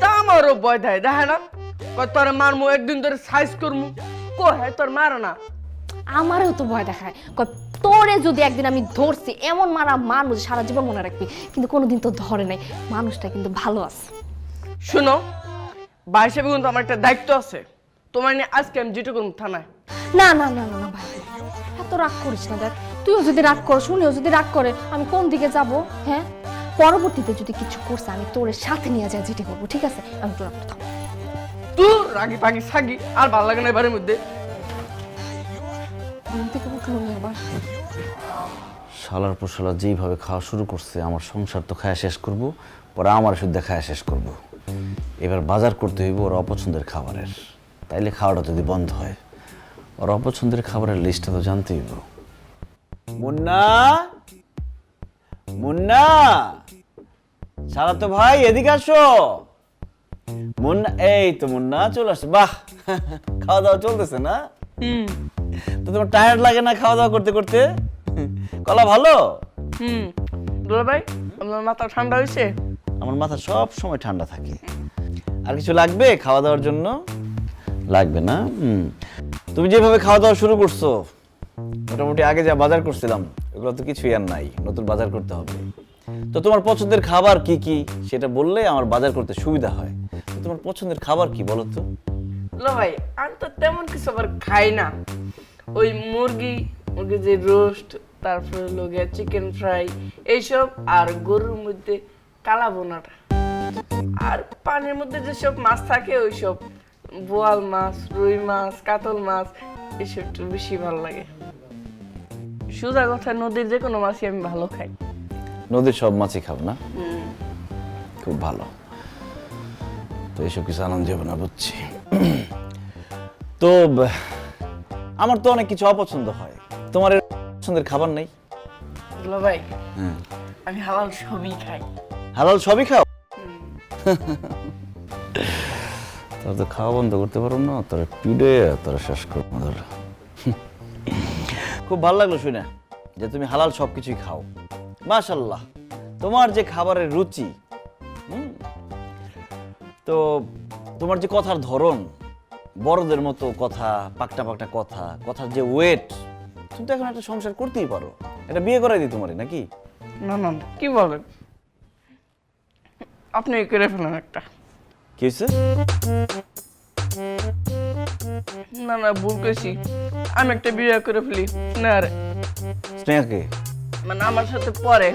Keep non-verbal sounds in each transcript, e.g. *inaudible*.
তো আমারও ভয় দেয় দেখে না? কয় তোর মারমু একদিন ধরে সাইজ করমু। কো হ্যাঁ তোর মার না। আমারও তো ভয় দেখায়। কয়, তোরে যদি একদিন আমি ধরছি এমন মারা মানুষ সারা জীবন মনে রাখবি কিন্তু কোনোদিন তো ধরে নাই। মানুষটা কিন্তু ভালো আছে। শুনো হিসেবে কিন্তু আমার একটা দায়িত্ব আছে। তোমার নিয়ে আজকে আমি যেটা করব থানায়। না না না না না ভাই। এত রাগ করিস না দেখ। তুইও যদি রাগ করস উনিও যদি রাগ করে আমি কোন দিকে যাব হ্যাঁ? পরবর্তীতে যদি কিছু করছে আমি তোর সাথে নিয়ে যাই যেটি করব ঠিক আছে? আমি তোর প্রথম তুই রাগি পাগি সাগি আর ভালো লাগে না এবারের মধ্যে। ঘুম থেকে উঠল না আবার। শালার পর শালা যেইভাবে খাওয়া শুরু করছে আমার সংসার তো খায়া শেষ করব পরে আমার শুদ্ধ খায়া শেষ করব। এবার বাজার করতে হইব ওর অপছন্দের খাবারের। তাইলে খাওয়াটা যদি বন্ধ হয় ওর অপছন্দের খাবারের লিস্টটা তো জানতে হইব। মুন্না! মুন্না! সারা তো ভাই এদিকে আসো! মুন্না এই তো মুন্না চলে আসছে। বাহ! খাওয়া দাওয়া চলতেছে না? তো তোমার টায়ার্ড লাগে না খাওয়া দাওয়া করতে করতে? কলা ভালো? হুম। দুলা ভাই আপনার মাথা ঠান্ডা হয়েছে? আমার মাথা সব সময় ঠান্ডা থাকে। আর কিছু লাগবে খাওয়া দাওয়ার জন্য? লাগবে না? হুম। তুমি যেভাবে খাওয়া দাওয়া শুরু করছ মোটামুটি আগে যা বাজার করছিলাম, এগুলো তো কিছুই আর নাই। নতুন বাজার করতে হবে। তো তোমার পছন্দের খাবার কি কি? সেটা বললে আমার বাজার করতে সুবিধা হয়। তোমার পছন্দের খাবার কি বলো তো? দুলা ভাই, আমি তো তেমন কিছু আবার খাই না। ওই মুরগি মুরগি যে রোস্ট, তারপরে লোকে চিকেন ফ্রাই এইসব আর গরুর মধ্যে কালা বোনাটা আর পানির মধ্যে যেসব মাছ থাকে, ওইসব বোয়াল মাছ, রুই মাছ, কাতল মাছ এসব একটু বেশি ভালো লাগে। সোজা কথা নদীর যে কোনো মাছই আমি ভালো খাই। নদীর সব মাছই খাও না? খুব ভালো। তো এইসব কিছু আনন্দ হবে না বুঝছি। তো আমার তো অনেক কিছু অপছন্দ হয়। তোমার পছন্দের খাবার নেই? ভাই আমি হালাল সবই খাই। হালাল সবই খাও? *laughs* তোর তো খাওয়া বন্ধ করতে পারো না তারা পিড়ে তারা শেষ করব ধর খুব ভালো লাগল শুনে যে তুমি হালাল সব কিছুই খাও। মাশাল্লাহ তোমার যে খাবারের রুচি হুম, তো তোমার যে কথার ধরন বড়দের মতো কথা পাকটা পাকটা কথা কথার যে ওয়েট তুমি তো এখন একটা সংসার করতেই পারো। এটা বিয়ে করাই দিই তোমারে নাকি? না না না, কি বলেন? আপনি করে ফেলেন একটা। কি হয়েছে না না ভুল করেছি আমি একটা বিয়ে করে ফেলি। না রে। স্নেহাকে? মানে আমার সাথে পরে।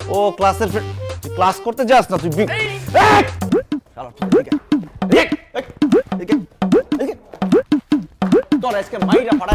ও ক্লাসের ক্লাস করতে যাস না তুই। তোর আজকে মাইরা ফাড়া